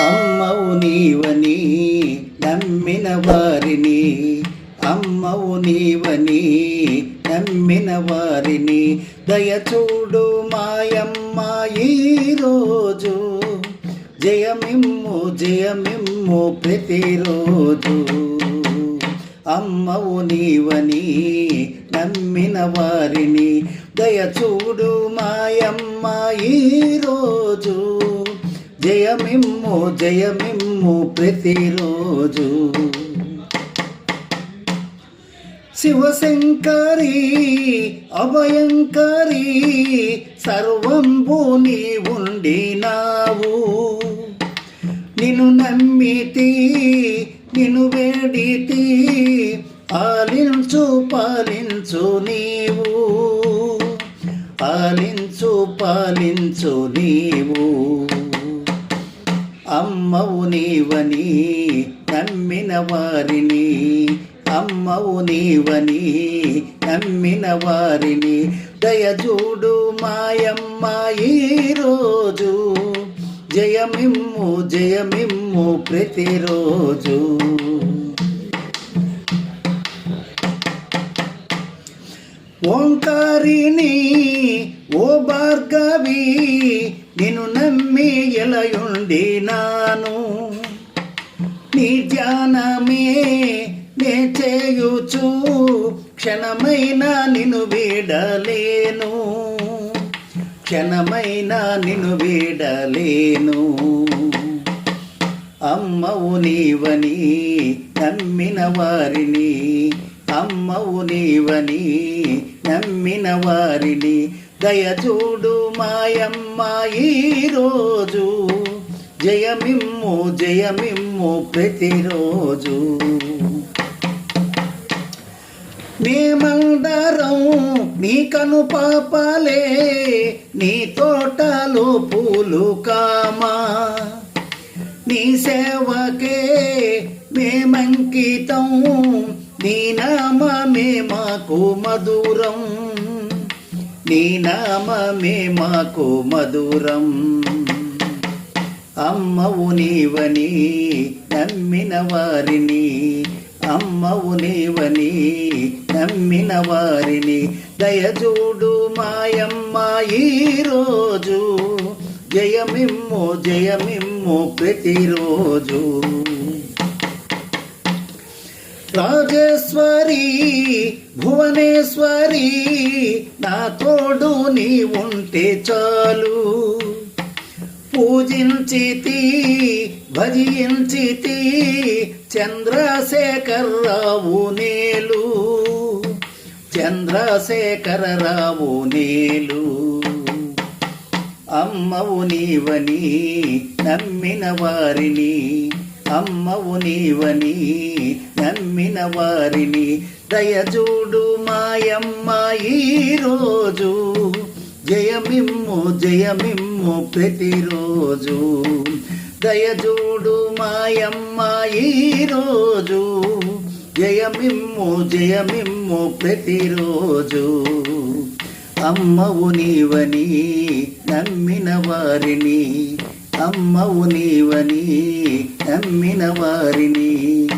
అమ్మవు నీవని నమ్మిన వారిని. అమ్మవు నీవని నమ్మిన వారిని. దయచూడు మాయమ్మ ఈరోజు జయమిమ్ము జయమిమ్ము ప్రతిరోజు. అమ్మవు నీవని నమ్మిన వారిని. దయచూడు మాయమ్మ ఈరోజు జయమిమ్ము జయమిమ్ము ప్రతిరోజు. శివశంకరి అభయంకరి సర్వంబు నీ ఉండినావు నిన్ను నమ్మితి నిన్ను వేడితి ఆలించు పాలించు నీవు. ఆలించు పాలించు నీవు. అమ్మవు నీవని నమ్మిన వారిని. అమ్మవు నీవని నమ్మిన వారిని. దయచూడు మాయమ్మ ఈరోజు జయమిమ్ము జయమిమ్ము ప్రతిరోజు. ఓంకారిణి ఓ భార్గవి నిన్ను నమ్మి ఎలయుండి నాను. నీ ధ్యానమే నే చేయుచు క్షణమైన నిన్ను వీడలేను. క్షణమైన నిన్ను వీడలేను. అమ్మవు నీవని నమ్మిన వారిని అమ్మవు నీవని నమ్మిన వారిని దయచూడు మాయమ్మ ఈరోజు. జయమిమ్ము జయమిమ్ము ప్రతిరోజు. మేమందరం నీ కను పాపాలే నీ తోటలు పూలు కామా. నీ సేవకే మేమంకితం నీ నామమే మాకు మధురం. నీ నామమే మాకు మధురం. అమ్మవు నీవని నమ్మిన వారిని అమ్మవు నీవని నమ్మిన వారిని. దయచూడు మాయమ్మ ఈరోజు జయమిమ్ము జయమిమ్ము ప్రతిరోజు. రాజేశ్వరి భువనేశ్వరి నా తోడు నీ ఉంటే చాలు. పూజించితి భజించితి చంద్రశేఖరరావు నేలు. చంద్రశేఖరరావు నేలు. అమ్మవు నీవని నమ్మిన వారిని అమ్మవు నీవని నమ్మిన వారిని దయచూడు మాయమ్మ ఈరోజు. జయమిమ్ము జయమిమ్ము ప్రతిరోజు. దయచూడు మాయమ్మ ఈరోజు. జయమిమ్ము జయమిమ్ము ప్రతిరోజు. అమ్మవు నీవని నమ్మిన వారిని అమ్మవు నీవని అమ్మిన వారిని.